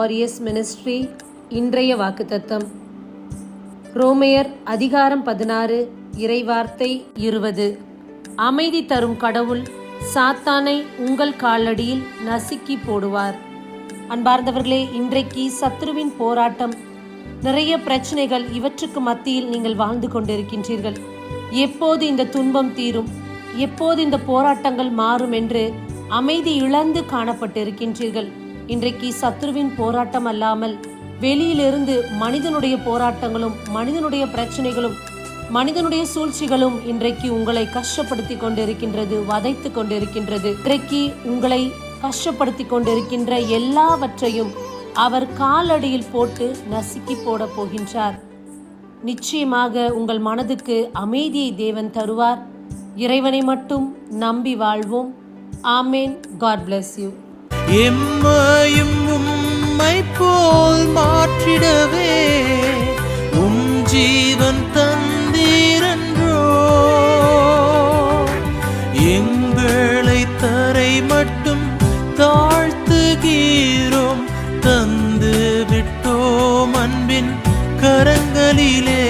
Prayer ministry இன்றைய வாக்குத்தத்தம். ரோமையர் அதிகாரம் பதினாறு இறைவார்த்தை இருபது. அமைதி தரும் கடவுள் சாத்தானை உங்கள் காலடியில் நசுக்கி போடுவார். அன்பார்ந்தவர்களே இன்றைக்கு சத்ருவின் போராட்டம். நிறைய பிரச்சனைகள் இவற்றுக்கு மத்தியில் நீங்கள் வாழ்ந்து கொண்டிருக்கின்றீர்கள். எப்போது இந்த துன்பம் தீரும்? எப்போது இந்த போராட்டங்கள் மாறும் என்று அமைதி இழந்து காணப்பட்டிருக்கின்றீர்கள்? இன்றைக்கு சத்ருவின் போராட்டம் அல்லாமல் வெளியிலிருந்து மனிதனுடைய போராட்டங்களும் மனிதனுடைய பிரச்சனைகளும் மனிதனுடைய சூழ்ச்சிகளும் இன்றைக்கு உங்களை கஷ்டப்படுத்தி கொண்டிருக்கின்றது வதைத்து கொண்டிருக்கின்றது. இன்றைக்கு உங்களை கஷ்டப்படுத்தி கொண்டிருக்கின்ற எல்லாவற்றையும் அவர் காலடியில் போட்டு நசுக்கி போட போகின்றார். நிச்சயமாக உங்கள் மனதுக்கு அமைதியை தேவன் தருவார். இறைவனை மட்டும் நம்பி வாழ்வோம். ஆமேன். காட் பிளஸ் யூ எம்மையும் உம்மை போல் மாற்றிடவே உம் ஜீவன் தந்தீரன்றோ. எங்களை தரை மட்டும் தாழ்த்துகீரோம் தந்து விட்டோம் அன்பின் கரங்களிலே.